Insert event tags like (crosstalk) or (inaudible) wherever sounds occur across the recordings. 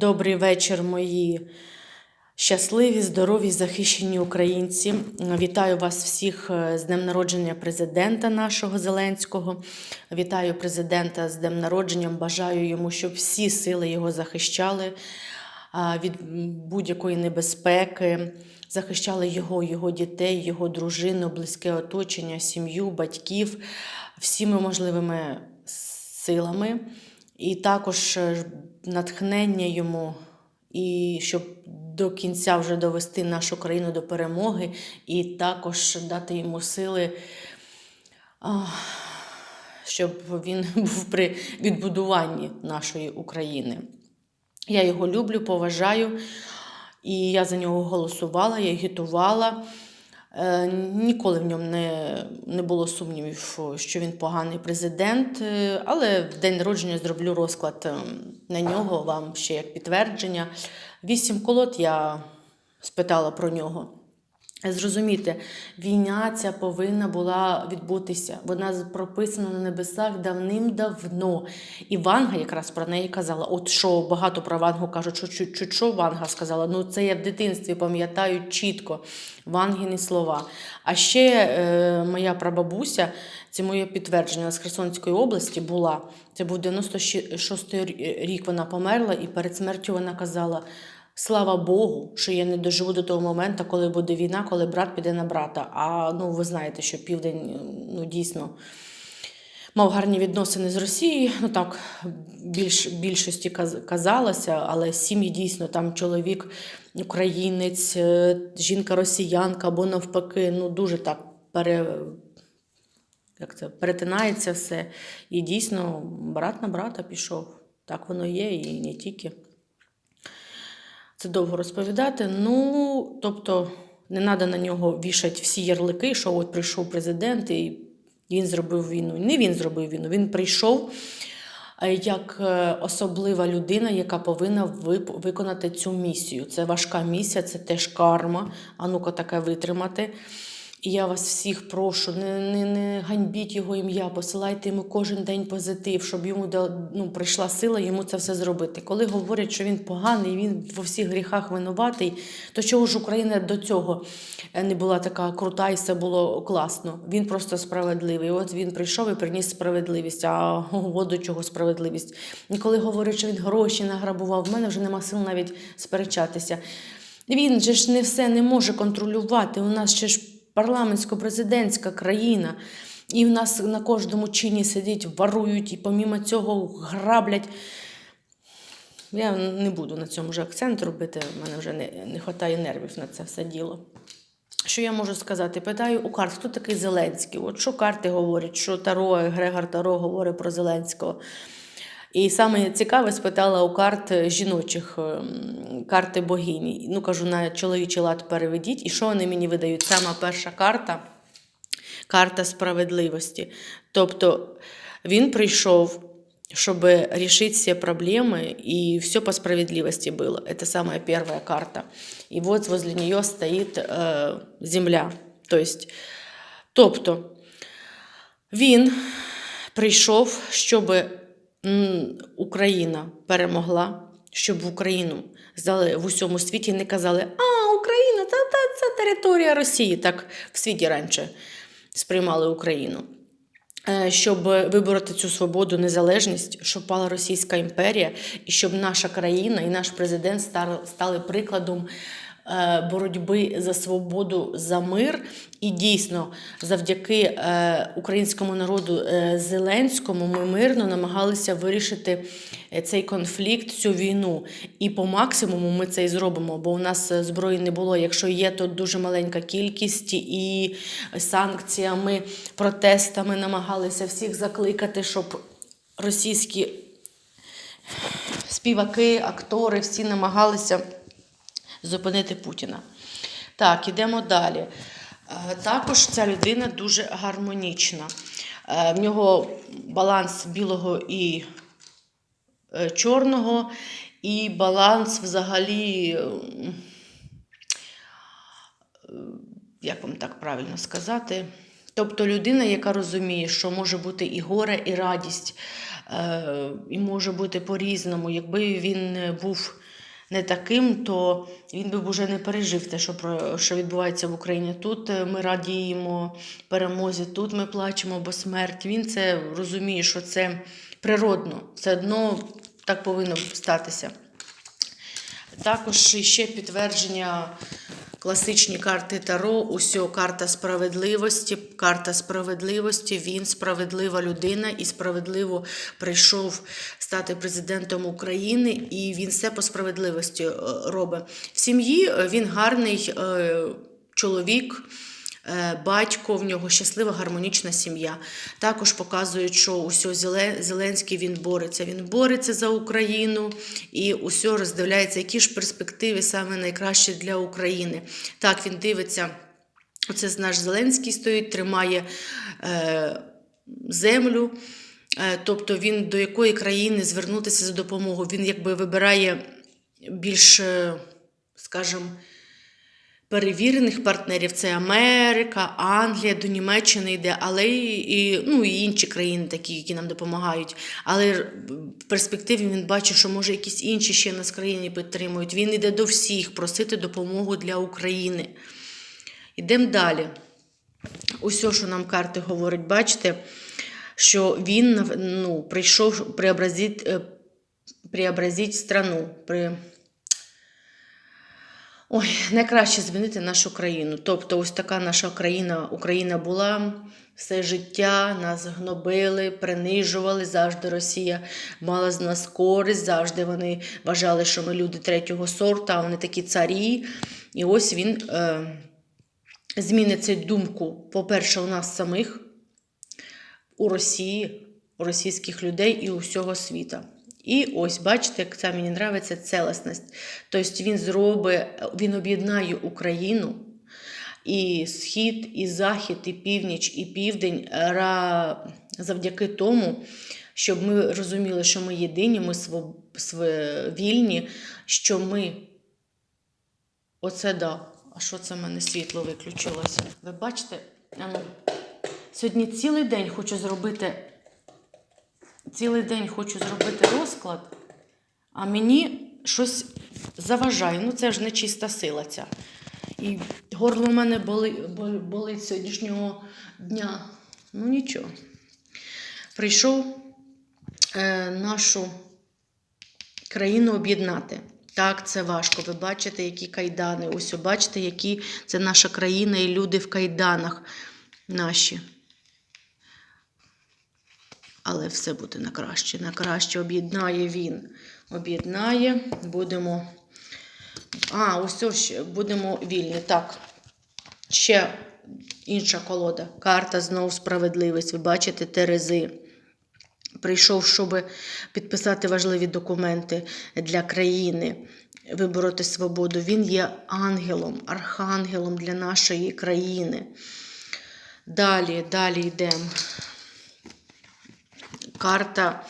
Добрий вечір, мої щасливі, здорові, захищені українці. Вітаю вас всіх е, з днем народження президента нашого Зеленського. Вітаю президента з днем народженням. Бажаю йому, щоб всі сили його захищали від будь-якої небезпеки, захищали його, його дітей, його дружину, близьке оточення, сім'ю, батьків всіми можливими силами. І також е, натхнення йому, і щоб до кінця вже довести нашу країну до перемоги, і також дати йому сили, щоб він (laughs) був при відбудуванні нашої України. Я його люблю, поважаю, і я за нього голосувала, я агітувала. Е, Ніколи в ньому не, не було сумнівів, що він поганий президент, е, але в день народження зроблю розклад е, на нього, вам ще як підтвердження. Вісім колод я спитала про нього. Зрозумійте, війна ця повинна була відбутися. Вона прописана на небесах давним-давно. І Ванга якраз про неї казала: от що багато про Вангу кажуть, що чуть чуть що Ванга сказала. Ну це я в дитинстві пам'ятаю чітко Вангіні слова. А ще е, моя прабабуся, це моє підтвердження з Херсонської області була. Це був 96-й рік. Вона померла, і перед смертю вона казала. Слава Богу, що я не доживу до того моменту, коли буде війна, коли брат піде на брата. А ну ви знаєте, що південь ну дійсно мав гарні відносини з Росією. Ну так більш більшості казалося, але сім'ї дійсно там чоловік українець, е, жінка росіянка або навпаки, ну дуже так пере. Як це перетинається все. І дійсно брат на брата пішов. Так воно є, і не тільки. Це довго розповідати. Ну, тобто, не треба на нього вішати всі ярлики, що от прийшов президент і він зробив війну. Не він зробив війну, він прийшов е, як е, особлива людина, яка повинна виконати цю місію. Це важка місія, це теж карма. А ну-ка таке витримати. І я вас всіх прошу, не, не, не ганьбіть його ім'я, посилайте йому кожен день позитив, щоб йому ну, прийшла сила йому це все зробити. Коли говорять, що він поганий, він во всіх гріхах винуватий, то чого ж Україна до цього е, не була така крута і все було класно? Він просто справедливий. От він прийшов і приніс справедливість. А до чого справедливість? І коли говорять, що він гроші награбував, в мене вже нема сил навіть сперечатися. Він же ж не все не може контролювати. У нас ще ж парламентсько-президентська країна. І в нас на кожному чині сидять, ворують і помімо цього граблять. Я не буду на цьому вже акцент робити, в мене вже не, не вистачає нервів на це все діло. Що я можу сказати? Питаю у карт, хто такий Зеленський? От що карти говорять, що Таро, Грегор Таро говорить про Зеленського. І саме цікаве спитала у карт жіночих ем, карти богині. Ну, кажу, на чоловічий лад переведіть. І що вони мені видають? Сама перша карта карта справедливості. Тобто він прийшов, щоб рішити всі проблеми, і все по справедливости было. Это самая первая карта. И вот возле нее стоит э, земля. То есть, тобто, він прийшов, щоб м, Україна перемогла, щоб Україну здали в усьому світі не казали, а Україна, та, та, це територія Росії. Так в світі раніше сприймали Україну. Е, Щоб вибороти цю свободу, незалежність, щоб пала Російська імперія, і щоб наша країна і наш президент стали прикладом боротьби за свободу, за мир. І дійсно, завдяки е, українському народу е, Зеленському, ми мирно намагалися вирішити е, цей конфлікт, цю війну. І по максимуму ми це і зробимо, бо у нас е, зброї не було. Якщо є, то дуже маленька кількість, і санкціями, протестами намагалися всіх закликати, щоб російські співаки, актори всі намагалися зупинити Путіна. Так, ідемо далі. Е, Також ця людина дуже гармонічна. Е, В нього баланс білого і е, чорного, і баланс взагалі, як вам так правильно сказати? Тобто людина, яка розуміє, що може бути і горе, і радість, і може бути по-різному. Якби він був не таким, то він би вже не пережив те, що, про- що відбувається в Україні. Тут е, ми радіємо перемозі, тут ми плачемо, бо смерть. Він це розуміє, що це природно, все одно так повинно статися. Також ще підтвердження класичні карти Таро. Усьо карта справедливості. Карта справедливості. Він справедлива людина і справедливо прийшов стати президентом України, і він все по справедливості е, робить. В сім'ї е, він гарний е, чоловік. Е, Батько в нього щаслива, гармонічна сім'я. Також показують, що усьо Зеленський він бореться. Він бореться за Україну і усьо роздивляється, які ж перспективи саме найкращі для України. Так, він дивиться. Оце наш Зеленський стоїть, тримає е, землю. Е, тобто він до якої країни звернутися за допомогою. Він якби вибирає більш, е, скажімо, перевірених партнерів. Це Америка, Англія, до Німеччини йде, але і, ну, і інші країни, такі, які нам допомагають. Але в перспективі він бачить, що може якісь інші ще нас країни підтримують. Він йде до всіх просити допомогу для України. Йдемо далі. Усе, що нам карти говорять, бачите, що він ну, прийшов преобразити, преобразити страну. При... Ой, найкраще змінити нашу країну. Тобто, ось така наша країна, Україна була все життя, нас гнобили, принижували. Завжди Росія мала з нас користь, завжди вони вважали, що ми люди третього сорту, а вони такі царі. І ось він е, змінить цю думку, по-перше, у нас самих, у Росії, у російських людей і у всього світа. І ось, бачите, як це мені подобається целісність. Тобто він зробить, він об'єднає Україну, і схід, і захід, і північ, і південь завдяки тому, щоб ми розуміли, що ми єдині, ми вільні, що ми. Оце да. А що це в мене світло виключилося? Ви бачите? Сьогодні цілий день хочу зробити. Цілий день хочу зробити розклад, а мені щось заважає. Ну, це ж не чиста сила ця. І горло в мене боли, боли- болить сьогоднішнього дня. Ну нічого. Прийшов е, нашу країну об'єднати. Так, це важко. Ви бачите, які кайдани. Ось бачите, які це наша країна і люди в кайданах наші. Але все буде на краще. На краще об'єднає він. Об'єднає, будемо. А, ось ще будемо вільні. Так. Ще інша колода. Карта знову справедливість. Ви бачите Терези. Прийшов, щоб підписати важливі документи для країни, вибороти свободу. Він є ангелом, архангелом для нашої країни. Далі, далі йдемо. Карта.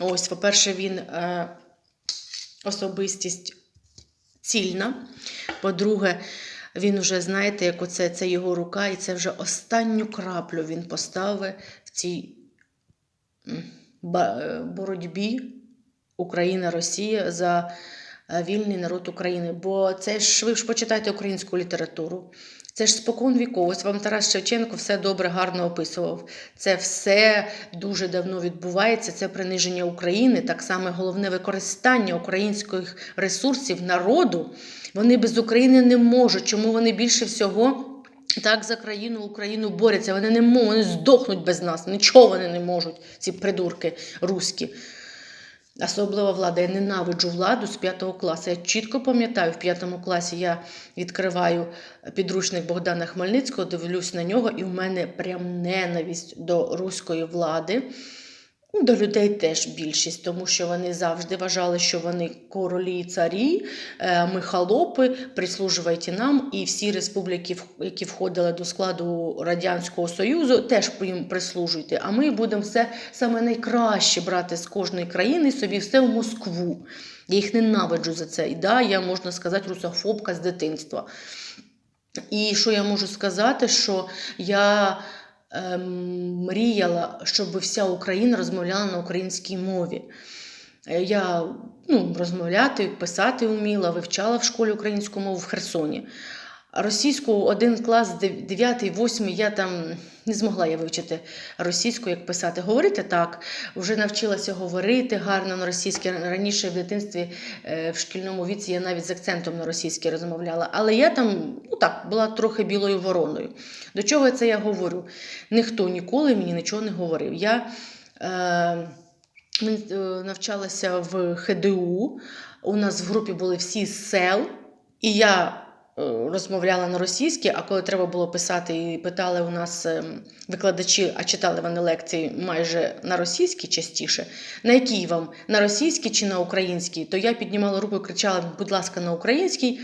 Ось, по-перше, він е, особистість цільна. По-друге, він вже, знаєте, як оце це його рука, і це вже останню краплю він поставив в цій е, боротьбі Україна-Росія за вільний народ України. Бо це ж ви ж почитайте українську літературу. Це ж спокон віков. Ось вам Тарас Шевченко все добре, гарно описував. Це все дуже давно відбувається. Це приниження України, так само головне використання українських ресурсів народу. Вони без України не можуть. Чому вони більше всього так за країну Україну борються? Вони не можуть, вони здохнуть без нас. Нічого вони не можуть, ці придурки руські. Особлива влада. Я ненавиджу владу з п'ятого класу. Я чітко пам'ятаю, в п'ятому класі я відкриваю підручник Богдана Хмельницького, дивлюсь на нього, і в мене прям ненависть до руської влади. Ну, До людей теж більшість, тому що вони завжди вважали, що вони королі і царі, е, ми холопи, прислужуйте нам, і всі республіки, які входили до складу Радянського Союзу, теж їм прислужуйте. А ми будемо все саме найкраще брати з кожної країни собі все в Москву. Я їх ненавиджу за це. І да, я можна сказати, русофобка з дитинства. І що я можу сказати, що я мріяла, щоб вся Україна розмовляла на українській мові. Е, Я ну, розмовляти, писати вміла, вивчала в школі українську мову в Херсоні. Російську один клас, 9, 8, я там не змогла я вивчити російську, як писати. Говорити так, вже навчилася говорити гарно на російській. Раніше в дитинстві е, в шкільному віці я навіть з акцентом на російській розмовляла. Але я там ну так, була трохи білою вороною. До чого це я говорю? Ніхто ніколи мені нічого не говорив. Я е, е, навчалася в ХДУ. У нас в групі були всі сел, і я розмовляла на російській, а коли треба було писати, і питали у нас е, викладачі, а читали вони лекції майже на російській частіше. На якій вам? На російській чи на українській? То я піднімала руку і кричала, будь ласка, на українській.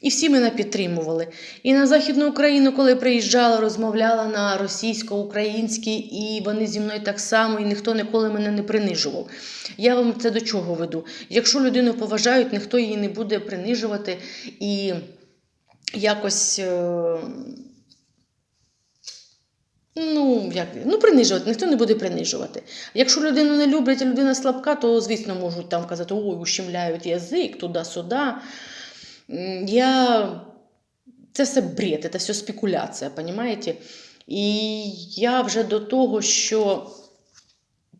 І всі мене підтримували. І на Західну Україну, коли приїжджала, розмовляла на російсько-українській, і вони зі мною так само, і ніхто ніколи мене не принижував. Я вам це до чого веду? Якщо людину поважають, ніхто її не буде принижувати і якось. е, Ну, як, ну, принижувати, ніхто не буде принижувати. Якщо людину не люблять, а людина слабка, то, звісно, можуть там казати, ой, ущемляють язик, туди-сюди. Я... Це все бред, це все спекуляція, понимаете? І я вже до того, що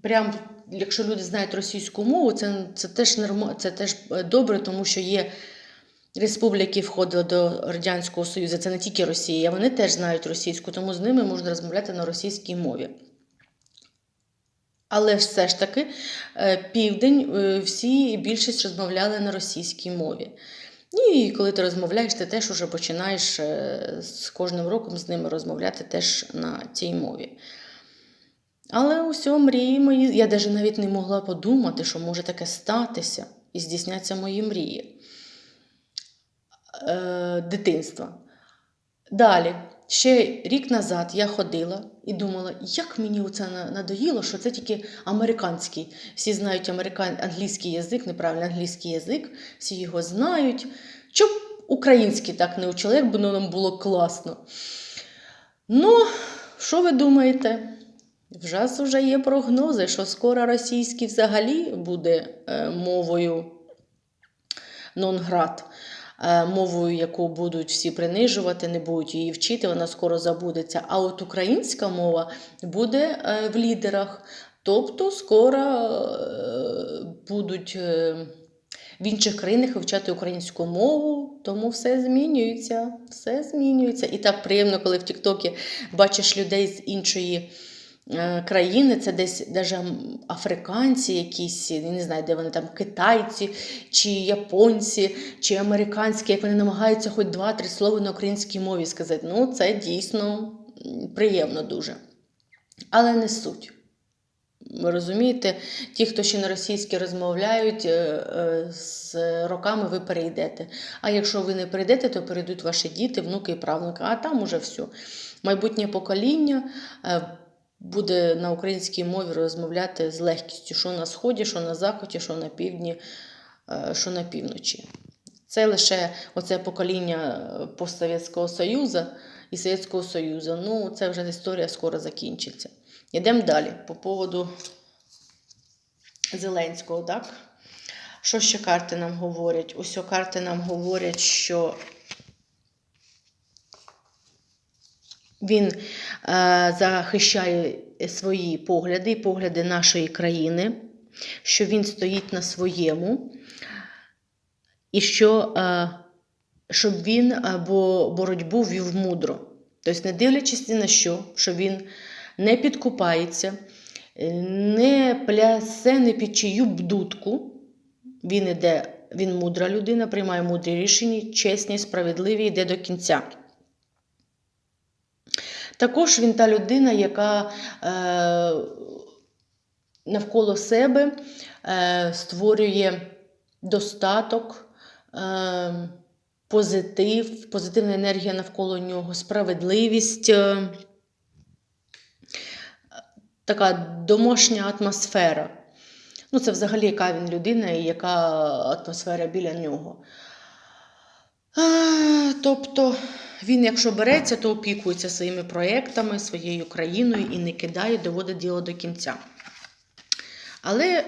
прям, якщо люди знають російську мову, це, це, теж, норма, це теж е, добре, тому що є республіки, входили до Радянського Союзу, це не тільки Росія, вони теж знають російську, тому з ними можна розмовляти на російській мові. Але все ж таки, е, південь е, всі більшість розмовляли на російській мові. І коли ти розмовляєш, ти теж уже починаєш е, з кожним роком з ними розмовляти теж на цій мові. Але усе мрії мої, я навіть не могла подумати, що може таке статися і здійсняться мої мрії е, дитинства. Далі, ще рік назад я ходила і думала, як мені це надоїло, що це тільки американський. Всі знають американ... англійський язик, неправильно англійський язик, всі його знають. Щоб український так не вчили, як би нам було класно. Ну, що ви думаєте? Вже вже є прогнози, що скоро російський взагалі буде е, мовою нонград, мовою, яку будуть всі принижувати, не будуть її вчити, вона скоро забудеться. А от українська мова буде е, в лідерах. Тобто скоро е, будуть е, в інших країнах вивчати українську мову, тому все змінюється. Все змінюється. І так приємно, коли в Тіктокі бачиш людей з іншої е, країни, це десь даже африканці, якісь, я не знаю, де вони там, китайці, чи японці, чи американські, як вони намагаються хоч два-три слова на українській мові сказати. Ну, це дійсно приємно дуже. Але не суть. Ви розумієте, ті, хто ще на російській розмовляють, е, е, з роками ви перейдете. А якщо ви не перейдете, то перейдуть ваші діти, внуки і правнуки. А там уже все. Майбутнє покоління е, буде на українській мові розмовляти з легкістю, що на сході, що на заході, що на півдні, е, що на півночі. Це лише оце покоління е, постсовєтського Союзу і Совєтського Союзу. Ну, це вже історія скоро закінчиться. Йдемо далі по поводу Зеленського, так? Що ще карти нам говорять? Ось карти нам говорять, що він е, захищає свої погляди і погляди нашої країни, що він стоїть на своєму, і що, е, щоб він е, бо боротьбу вів мудро. Тобто, не дивлячись ні на що, що він не підкупається, е, не плясе не під чию бдутку. Він іде, він мудра людина, приймає мудрі рішення, чесні, справедливі, йде до кінця. Також він та людина, яка е, навколо себе е, створює достаток, е, позитив, позитивна енергія навколо нього, справедливість. Така домашня атмосфера. Ну, це взагалі яка він людина і яка атмосфера біля нього. А, тобто він, якщо береться, то опікується своїми проєктами, своєю країною і не кидає, доводить діло до кінця. Але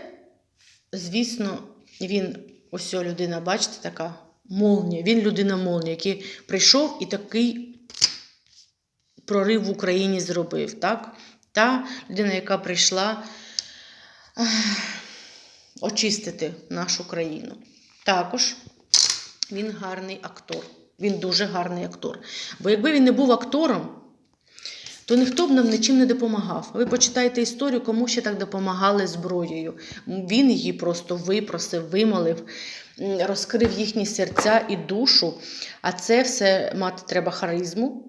звісно, він ось людина, бачите, така молнія. Він людина молнія, який прийшов і такий прорив в Україні зробив. Так? Та людина, яка прийшла очистити нашу країну. Також він гарний актор. Він дуже гарний актор. Бо якби він не був актором, то ніхто б нам нічим не допомагав. Ви почитайте історію, кому ще так допомагали зброєю. Він її просто випросив, вимолив, розкрив їхні серця і душу. А це все мати треба харизму,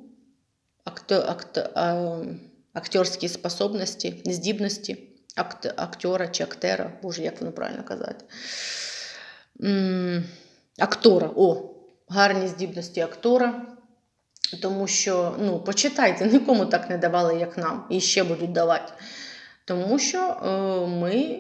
актерські способності, здібності акт, актера чи актера, боже, як воно правильно казати. Актора, о, гарні здібності актора. Тому що, ну, почитайте, (laughs) нікому так не давали, як нам, і ще будуть давати. Тому що е, ми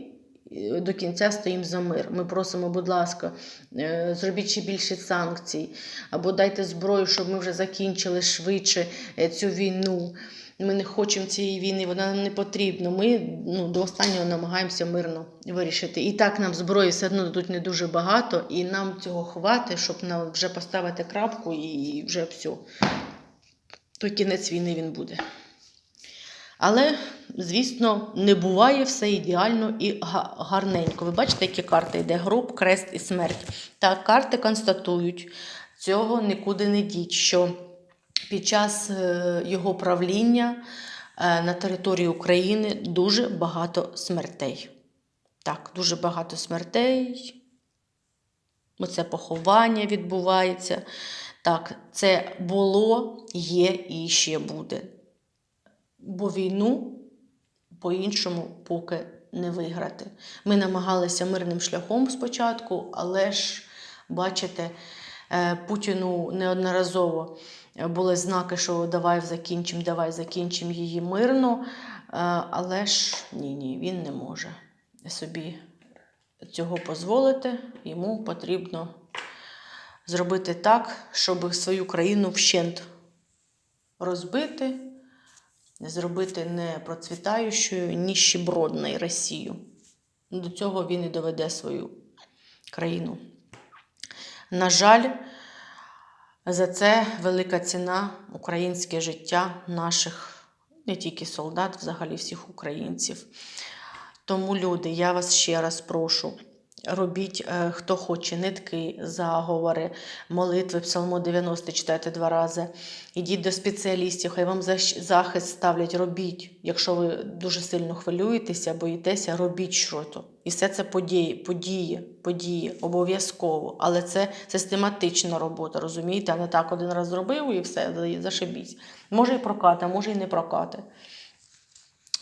е, до кінця стоїмо за мир. Ми просимо, будь ласка, е, зробіть ще більше санкцій, або дайте зброю, щоб ми вже закінчили швидше цю війну. Ми не хочемо цієї війни, вона нам не потрібна. Ми ну, до останнього намагаємося мирно вирішити. І так нам зброї все одно дадуть не дуже багато, і нам цього хватить, щоб нам вже поставити крапку і вже все. То кінець війни він буде. Але, звісно, не буває все ідеально і гарненько. Ви бачите, які карти йде гроб, крест і смерть. Так, карти констатують, цього нікуди не діть, що під час е, його правління е, на території України дуже багато смертей. Так, дуже багато смертей. Оце поховання відбувається. Так, це було, є і ще буде. Бо війну по-іншому поки не виграти. Ми намагалися мирним шляхом спочатку, але ж, бачите, е, Путіну неодноразово були знаки, що давай закінчимо, давай закінчимо її мирно. Е, Але ж ні, ні, він не може собі цього дозволити. Йому потрібно зробити так, щоб свою країну вщент розбити, зробити не процвітаючою, ніщебродною Росію. До цього він і доведе свою країну. На жаль, за це велика ціна українське життя наших не тільки солдат, взагалі всіх українців. Тому, люди, я вас ще раз прошу. Робіть, е, хто хоче, нитки, заговори, молитви, псалмо 90 читайте два рази. Ідіть до спеціалістів, хай вам захист ставлять, робіть. Якщо ви дуже сильно хвилюєтеся, боїтеся, робіть щось. І все це події, події, події, обов'язково. Але це систематична робота, розумієте? А не так один раз зробив і все, зашибісь. Може і прокати, може і не прокати.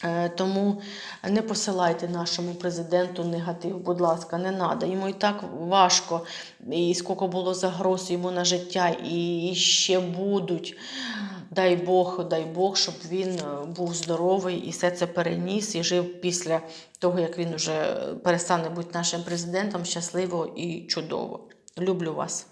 Е, Тому не посилайте нашому президенту негатив, будь ласка, не треба. Йому і так важко, і скільки було загроз йому на життя, і ще будуть. Дай Бог, дай Бог, щоб він е, був здоровий і все це переніс і жив після того, як він вже перестане бути нашим президентом щасливо і чудово. Люблю вас.